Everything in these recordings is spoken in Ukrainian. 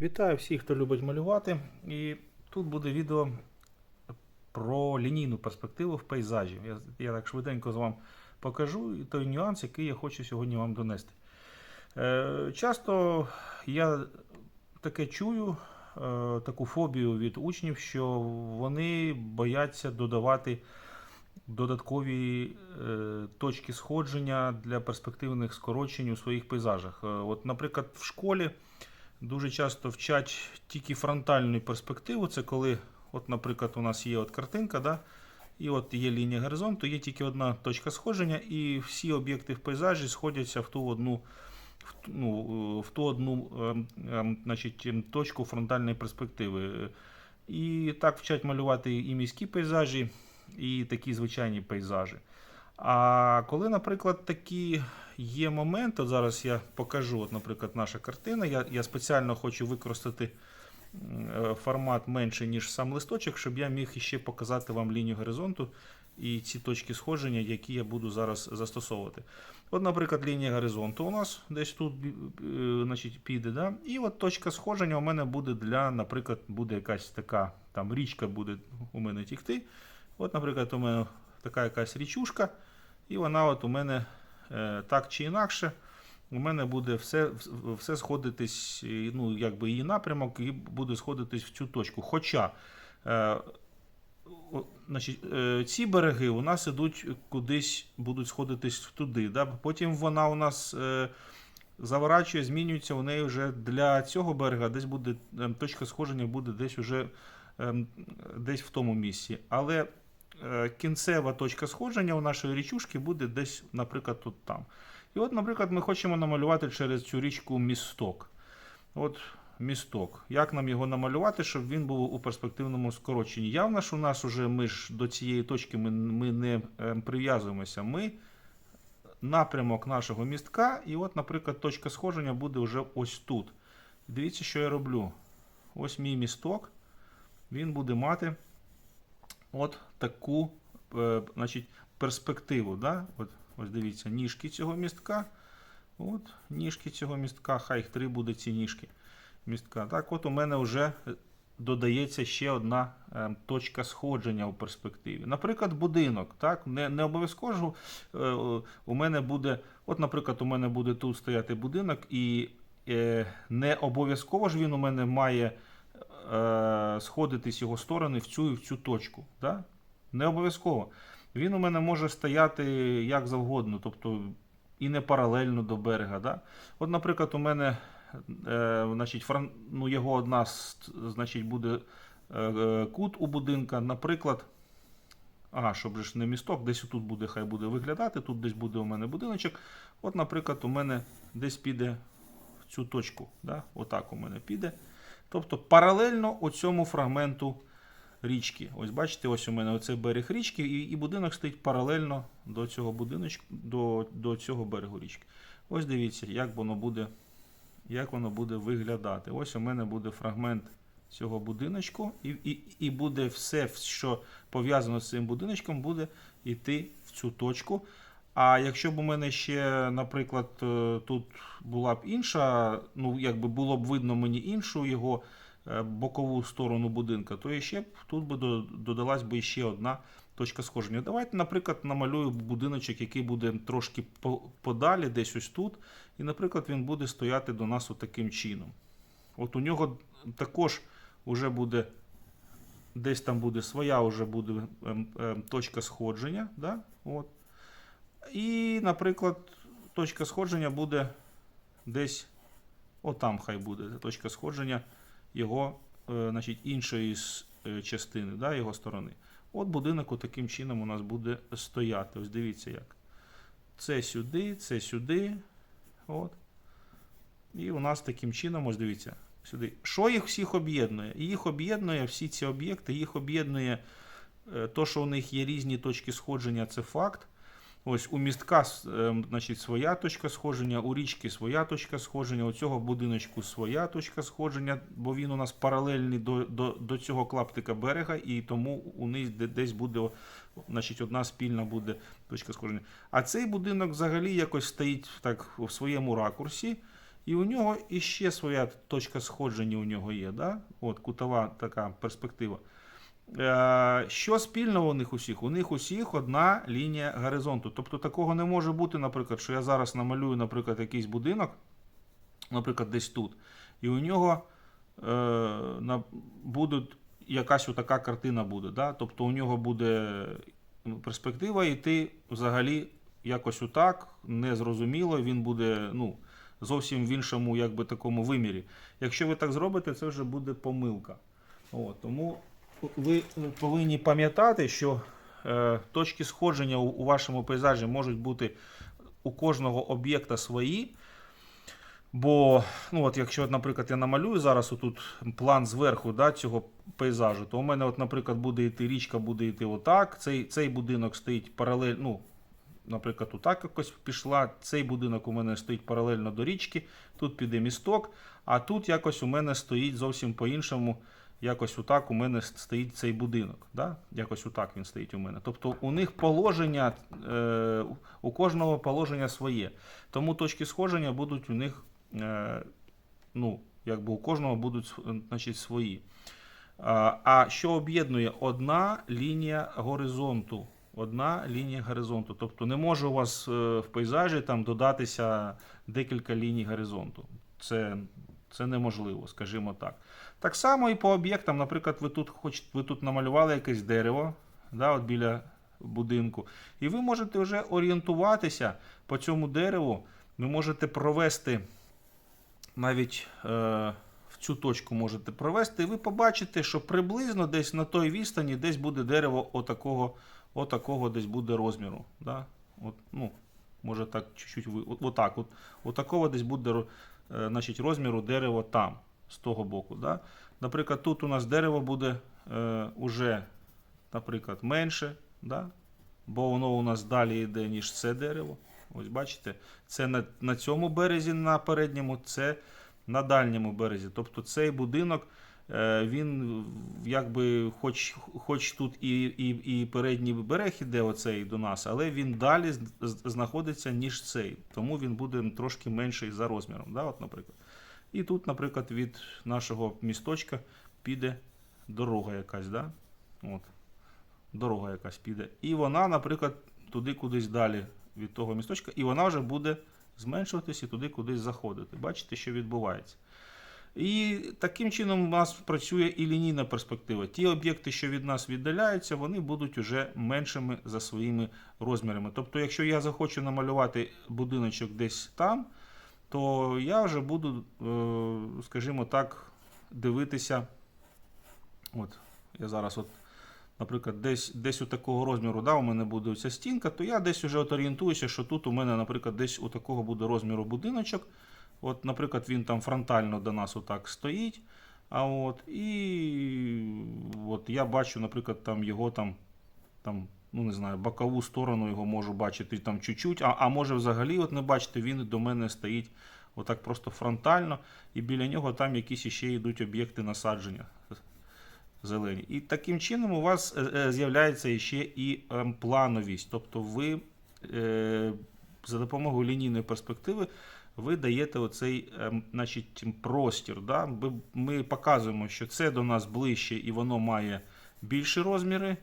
Вітаю всіх, хто любить малювати. І тут буде відео про лінійну перспективу в пейзажі. Я, я так швиденько з вам покажу той нюанс, який я хочу сьогодні вам донести. Е, часто я таке чую, е, таку фобію від учнів, що вони бояться додавати додаткові е, точки сходження для перспективних скорочень у своїх пейзажах. Е, от, наприклад, в школі дуже часто вчать тільки фронтальну перспективу. Це коли, от, наприклад, у нас є от картинка, да? і от є лінія горизонту, є тільки одна точка сходження, і всі об'єкти в пейзажі сходяться в ту одну. В, ну, в ту одну ем, ем, значить, ем, точку фронтальної перспективи. І так вчать малювати і міські пейзажі, і такі звичайні пейзажі. А коли, наприклад, такі є моменти, от зараз я покажу, от, наприклад, наша картина. Я, я спеціально хочу використати е, формат менше, ніж сам листочок, щоб я міг іще показати вам лінію горизонту і ці точки сходження, які я буду зараз застосовувати. От, наприклад, лінія горизонту у нас десь тут е, значить, піде. Да? І от точка сходження у мене буде для, наприклад, буде якась така там річка буде у мене тікти. От, наприклад, у мене така якась річушка, і вона от у мене е, так чи інакше. У мене буде все, все сходитись, ну, якби її напрямок, і буде сходитись в цю точку. Хоча е, значить, е, ці береги у нас ідуть кудись, будуть сходитись туди. Да? Потім вона у нас е, заворачує, змінюється у неї вже для цього берега, десь буде ем, точка сходження буде десь уже ем, десь в тому місці. Але кінцева точка сходження у нашої річушки буде десь, наприклад, тут там. І от, наприклад, ми хочемо намалювати через цю річку місток. От місток. Як нам його намалювати, щоб він був у перспективному скороченні? Явно, що у нас уже ми ж до цієї точки ми, ми не е, прив'язуємося. Ми напрямок нашого містка, і от, наприклад, точка сходження буде вже ось тут. Дивіться, що я роблю. Ось мій місток. Він буде мати от таку е, значить, перспективу. Да? От, ось дивіться, ніжки цього містка. От, ніжки цього містка, хай три буде ці ніжки містка. Так, от у мене вже додається ще одна е, точка сходження у перспективі. Наприклад, будинок. Так? Не, не обов'язково е, у мене буде, от, наприклад, у мене буде тут стояти будинок, і е, не обов'язково ж він у мене має е, сходитись його сторони в цю і в цю точку. Да? Не обов'язково. Він у мене може стояти як завгодно, тобто і не паралельно до берега. Да? От, наприклад, у мене е, значить, фран... ну, його одна значить, буде е, е, кут у будинка. Наприклад, ага, щоб ж не місток, десь тут буде, хай буде виглядати, тут десь буде у мене будиночок. От, наприклад, у мене десь піде в цю точку. Да? Отак у мене піде. Тобто паралельно оцьому фрагменту річки. Ось бачите, ось у мене оцей берег річки, і, і будинок стоїть паралельно до цього будиночку, до, до цього берегу річки. Ось дивіться, як воно буде, як воно буде виглядати. Ось у мене буде фрагмент цього будиночку, і, і, і буде все, що пов'язано з цим будиночком, буде йти в цю точку. А якщо б у мене ще, наприклад, е, тут була б інша, ну якби було б видно мені іншу його е, бокову сторону будинка, то ще б тут би додалась би ще одна точка сходження. Давайте, наприклад, намалюю будиночок, який буде трошки подалі, десь ось тут. І, наприклад, він буде стояти до нас отаким чином. От у нього також вже буде. Десь там буде своя вже буде ем, ем, точка сходження. Да? От. І, наприклад, точка сходження буде десь отам хай буде точка сходження його е, значить, іншої е, частини, да, його сторони. От будинок таким чином у нас буде стояти. Ось дивіться як. Це сюди, це сюди. От. І у нас таким чином, ось дивіться, сюди. Що їх всіх об'єднує? Їх об'єднує всі ці об'єкти, їх об'єднує е, то, що у них є різні точки сходження, це факт. Ось у містка ем, значить, своя точка сходження, у річки своя точка сходження, у цього будиночку своя точка сходження, бо він у нас паралельний до, до, до цього клаптика берега, і тому у них десь буде значить, одна спільна буде точка сходження. А цей будинок взагалі якось стоїть так в своєму ракурсі. І у нього іще своя точка сходження у нього є. Да? От кутова така перспектива. Е, Що спільного у них усіх? У них усіх одна лінія горизонту. Тобто такого не може бути, наприклад, що я зараз намалюю, наприклад, якийсь будинок, наприклад, десь тут, і у нього е, будуть якась така картина буде. Да? Тобто у нього буде ну, перспектива йти взагалі якось отак, незрозуміло, він буде ну, зовсім в іншому якби, такому вимірі. Якщо ви так зробите, це вже буде помилка. От, тому ви повинні пам'ятати, що е, точки сходження у, вашому пейзажі можуть бути у кожного об'єкта свої. Бо, ну от якщо, наприклад, я намалюю зараз отут план зверху да, цього пейзажу, то у мене, от, наприклад, буде йти річка, буде йти отак. Цей, цей будинок стоїть паралельно, ну, наприклад, отак якось пішла. Цей будинок у мене стоїть паралельно до річки, тут піде місток, а тут якось у мене стоїть зовсім по-іншому. Якось отак у мене стоїть цей будинок. Да? Якось отак він стоїть у мене. Тобто у них положення, е, у кожного положення своє. Тому точки сходження будуть у них, е, ну, якби у кожного будуть значить, свої. А, що об'єднує? Одна лінія горизонту. Одна лінія горизонту. Тобто не може у вас е, в пейзажі там додатися декілька ліній горизонту. Це, це неможливо, скажімо так. Так само і по об'єктам. Наприклад, ви тут хоч, ви тут намалювали якесь дерево да, от біля будинку. І ви можете вже орієнтуватися по цьому дереву. Ви можете провести навіть е, в цю точку можете провести, і ви побачите, що приблизно десь на той відстані десь буде дерево отакого, отакого десь буде розміру. Да? От, ну, може так чуть-чуть отак, от, отакого десь буде значить, розміру дерева там, з того боку. Да? Наприклад, тут у нас дерево буде е, уже, наприклад, менше, да? бо воно у нас далі йде, ніж це дерево. Ось бачите, це на, на цьому березі, на передньому, це на дальньому березі. Тобто цей будинок, е, він якби, хоч, хоч тут і, і, і передній берег іде оцей до нас, але він далі знаходиться, ніж цей. Тому він буде трошки менший за розміром. Да? От, наприклад. І тут, наприклад, від нашого місточка піде дорога якась. Да? От. Дорога якась піде. І вона, наприклад, туди кудись далі від того місточка, і вона вже буде зменшуватись і туди кудись заходити. Бачите, що відбувається. І таким чином у нас працює і лінійна перспектива. Ті об'єкти, що від нас віддаляються, вони будуть вже меншими за своїми розмірами. Тобто, якщо я захочу намалювати будиночок десь там, то я вже буду, е, скажімо так, дивитися. От, я зараз, от, наприклад, десь, десь у такого розміру, да, у мене буде ця стінка, то я десь вже от орієнтуюся, що тут у мене, наприклад, десь у такого буде розміру будиночок. От, наприклад, він там фронтально до нас отак стоїть. А от, і от я бачу, наприклад, там його там, там, ну не знаю, бокову сторону його можу бачити там чуть-чуть, а, а може взагалі от не бачити, він до мене стоїть отак просто фронтально, і біля нього там якісь ще йдуть об'єкти насадження зелені. І таким чином у вас е, е, з'являється ще і ем, плановість. Тобто ви е, за допомогою лінійної перспективи ви даєте оцей ем, значить, простір. Да? Ми, показуємо, що це до нас ближче і воно має більші розміри,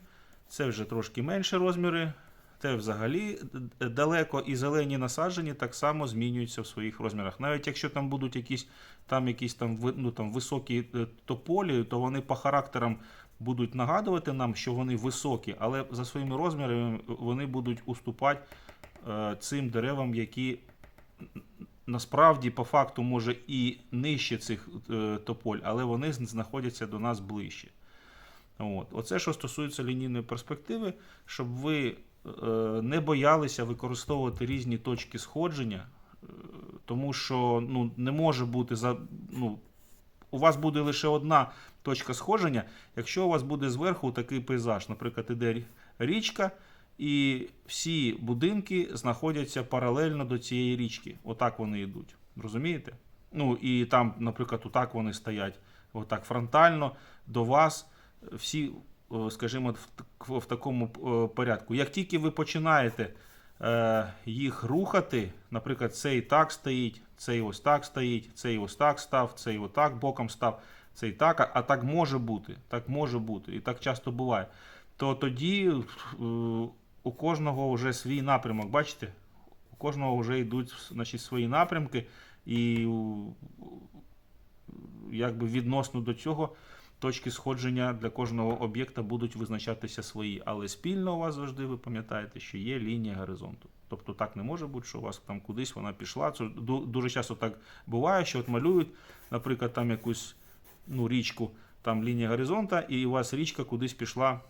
це вже трошки менші розміри. Те взагалі далеко і зелені насаджені так само змінюються в своїх розмірах. Навіть якщо там будуть якісь там якісь там, ну, там високі е, тополі, то вони по характерам будуть нагадувати нам, що вони високі, але за своїми розмірами вони будуть уступати е, цим деревам, які насправді по факту може і нижче цих е, тополь, але вони знаходяться до нас ближче. От. Оце, що стосується лінійної перспективи, щоб ви е, не боялися використовувати різні точки сходження, е, тому що ну, не може бути за. Ну, у вас буде лише одна точка сходження, якщо у вас буде зверху такий пейзаж, наприклад, іде річка, і всі будинки знаходяться паралельно до цієї річки. Отак вони йдуть. Розумієте? Ну і там, наприклад, отак вони стоять, отак фронтально до вас. Всі, скажімо, в, такому е, порядку. Як тільки ви починаєте е, їх рухати. Наприклад, цей так стоїть, цей ось так стоїть, цей ось так став, цей отак боком став, цей так, а, так може бути. Так може бути, і так часто буває. То тоді е, у кожного вже свій напрямок, бачите? У кожного вже йдуть значить, свої напрямки, і якби відносно до цього точки сходження для кожного об'єкта будуть визначатися свої. Але спільно у вас завжди ви пам'ятаєте, що є лінія горизонту. Тобто так не може бути, що у вас там кудись вона пішла. Це дуже часто так буває, що от малюють, наприклад, там якусь ну, річку, там лінія горизонта, і у вас річка кудись пішла.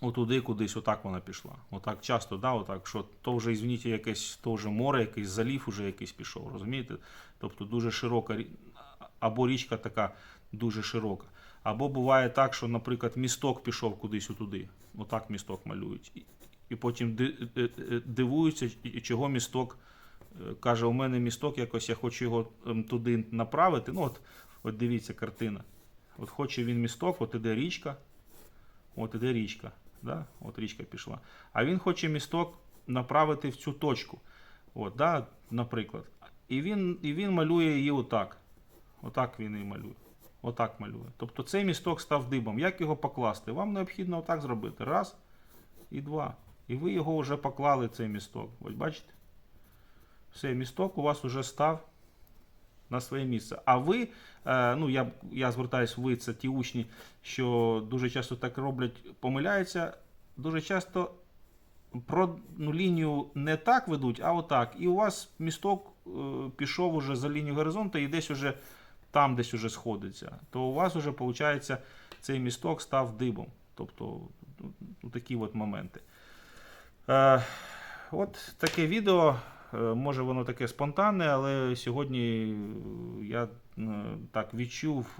Отуди, кудись, отак вона пішла. Отак часто, да, отак, що то вже, ізвиніть, якесь то вже море, якийсь залів уже якийсь пішов, розумієте? Тобто дуже широка або річка така дуже широка. Або буває так, що, наприклад, місток пішов кудись отуди. Отак місток малюють. І, потім ди- е, е, дивуються, чого місток е, каже, у мене місток якось, я хочу його ем, туди направити. Ну, от, от дивіться картина. От хоче він місток, от іде річка, от іде річка. Да? От річка пішла. А він хоче місток направити в цю точку. От, да? Наприклад. І він, і він малює її отак. Отак він і малює. Отак малює. Тобто цей місток став дибом. Як його покласти? Вам необхідно отак зробити. Раз і два. І ви його вже поклали, цей місток. Ось бачите? Все, місток у вас вже став на своє місце. А ви, е, ну я, я звертаюсь, ви це ті учні, що дуже часто так роблять, помиляються, дуже часто про ну, лінію не так ведуть, а отак. І у вас місток е, пішов уже за лінію горизонту і десь уже там десь уже сходиться. То у вас вже, виходить, цей місток став дибом. Тобто ну, такі от моменти. Е, от таке відео. Е, Може воно таке спонтанне, але сьогодні е, я е, так відчув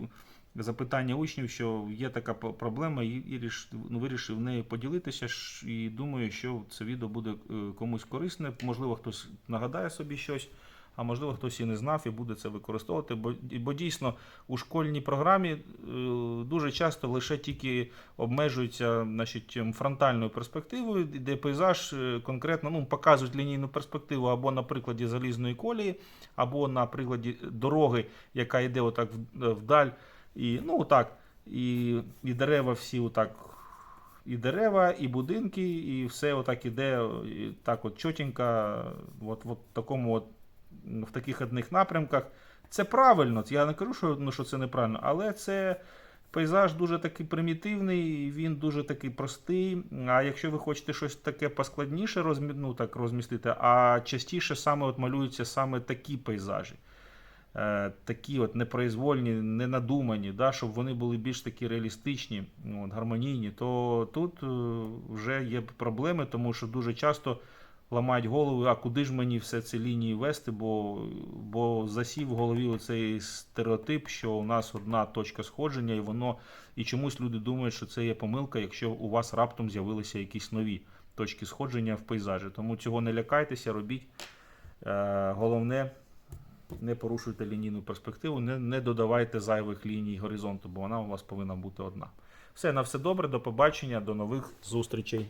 запитання учнів, що є така проблема, і, ну, вирішив нею поділитися. І думаю, що це відео буде комусь корисне. Можливо, хтось нагадає собі щось, а можливо, хтось і не знав і буде це використовувати. Бо, бо дійсно у школьній програмі е, дуже часто лише тільки обмежуються значить, фронтальною перспективою, де пейзаж е, конкретно ну, показують лінійну перспективу або на прикладі залізної колії, або на прикладі дороги, яка йде отак е, вдаль. І, ну, отак, і, і дерева всі отак. І дерева, і будинки, і все отак іде, і так от чотенько, от, от такому от, в таких одних напрямках. Це правильно, я не кажу, що, ну, що це неправильно, але це пейзаж дуже такий примітивний, він дуже такий простий. А якщо ви хочете щось таке поскладніше розмі... ну, так, розмістити, а частіше саме от малюються саме такі пейзажі. Е, такі от непроизвольні, ненадумані, да, щоб вони були більш такі реалістичні, ну, от, гармонійні, то тут е, вже є проблеми, тому що дуже часто ламають голову, а куди ж мені все ці лінії вести, бо, бо засів в голові оцей стереотип, що у нас одна точка сходження, і воно і чомусь люди думають, що це є помилка, якщо у вас раптом з'явилися якісь нові точки сходження в пейзажі. Тому цього не лякайтеся, робіть. Е, головне, не порушуйте лінійну перспективу, не, не додавайте зайвих ліній горизонту, бо вона у вас повинна бути одна. Все, на все добре, до побачення, до нових зустрічей.